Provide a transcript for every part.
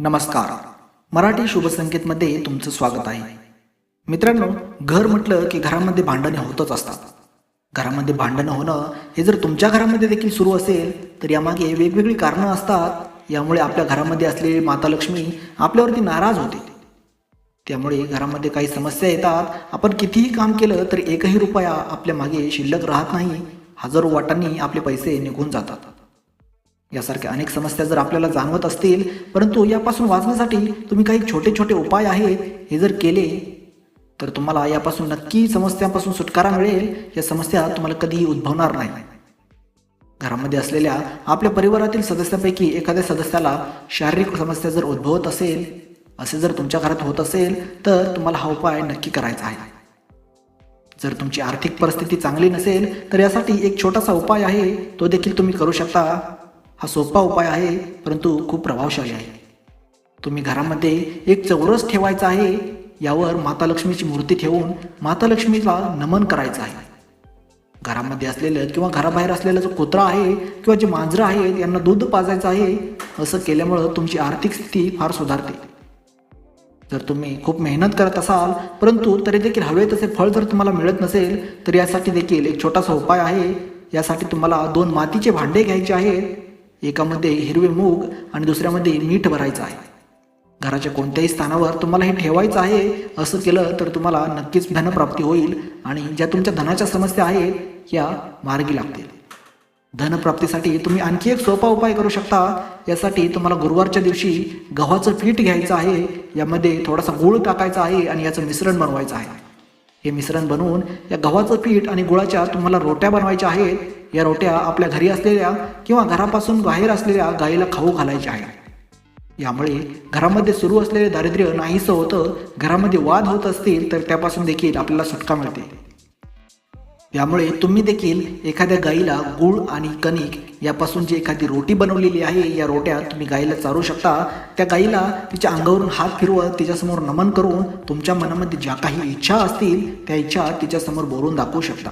नमस्कार. मराठी शुभसंकेतमध्ये तुमचं स्वागत आहे. मित्रांनो घर म्हटलं की घरामध्ये भांडणे होतच असतात. घरामध्ये भांडणं होणं हे जर तुमच्या घरामध्ये देखील सुरू असेल तर यामागे वेगवेगळी कारणं असतात. यामुळे आपल्या घरामध्ये असलेली माता लक्ष्मी आपल्यावरती नाराज होते. त्यामुळे घरामध्ये काही समस्या येतात. आपण कितीही काम केलं तर एकही रुपया आपल्या मागे शिल्लक राहत नाही. हजारो वाटांनी आपले पैसे निघून जातात. यासारख्या अनेक समस्या जर आपल्याला जाणवत असतील परंतु यापासून वाचण्यासाठी तुम्ही काही छोटे छोटे उपाय आहेत हे जर केले तर तुम्हाला यापासून नक्की समस्यांपासून सुटकारा मिळेल. या समस्या तुम्हाला कधीही उद्भवणार नाही. घरामध्ये असलेल्या आपल्या परिवारातील सदस्यापैकी एखाद्या सदस्याला शारीरिक समस्या जर उद्भवत असेल असे जर तुमच्या घरात होत असेल तर तुम्हाला हा उपाय नक्की करायचा आहे. जर तुमची आर्थिक परिस्थिती चांगली नसेल तर यासाठी एक छोटासा उपाय आहे तो देखील तुम्ही करू शकता. हा सोपा उपाय आहे परंतु खूप प्रभावशाली आहे. तुम्ही घरामध्ये एक चौरस ठेवायचा आहे यावर माता लक्ष्मीची मूर्ती ठेवून माता लक्ष्मीला नमन करायचं आहे. घरामध्ये असलेलं किंवा घराबाहेर असलेला जो कुत्रा आहे किंवा जे मांजरं आहेत यांना दूध पाजायचं आहे असं केल्यामुळं तुमची आर्थिक स्थिती फार सुधारते. जर तुम्ही खूप मेहनत करत असाल परंतु तरी देखील हवे तसे फळ जर तुम्हाला मिळत नसेल तर यासाठी देखील एक छोटासा उपाय आहे. यासाठी तुम्हाला दोन मातीचे भांडे घ्यायचे आहेत. एकामध्ये हिरवे मूग आणि दुसऱ्यामध्ये मीठ भरायचं आहे. घराच्या कोणत्याही स्थानावर तुम्हाला हे ठेवायचं आहे असं केलं तर तुम्हाला नक्कीच धनप्राप्ती होईल आणि ज्या तुमच्या धनाच्या समस्या आहेत या मार्गी लागतील. धनप्राप्तीसाठी तुम्ही आणखी एक सोपा उपाय करू शकता. यासाठी तुम्हाला गुरुवारच्या दिवशी गव्हाचं पीठ घ्यायचं आहे यामध्ये थोडासा गूळ टाकायचा आहे आणि याचं मिश्रण बनवायचं आहे. हे मिश्रण बनवून या गव्हाचं पीठ आणि गुळाच्या तुम्हाला रोट्या बनवायच्या आहेत. या रोट्या आपल्या घरी असलेल्या किंवा घरापासून बाहेर असलेल्या गाईला खाऊ घालायच्या आहेत. यामुळे घरामध्ये सुरू असलेले दारिद्र्य नाहीसं होतं घरामध्ये वाद होत असतील तर त्यापासून देखील आपल्याला सुटका मिळते. यामुळे तुम्ही देखील एखाद्या गाईला गुळ आणि कणिक यापासून जी एखादी रोटी बनवलेली आहे या रोट्या तुम्ही गाईला चारू शकता. त्या गाईला तिच्या अंगावरून हात फिरवत तिच्यासमोर नमन करून तुमच्या मनामध्ये ज्या काही इच्छा असतील त्या इच्छा तिच्यासमोर बोलून दाखवू शकता.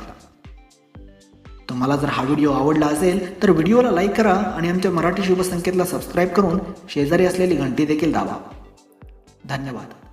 तुम्हाला जर हा व्हिडिओ आवडला असेल तर व्हिडिओला लाईक करा आणि आमच्या मराठी शुभसंकेतला सबस्क्राईब करून शेजारी असलेली घंटी देखील दाबा. धन्यवाद.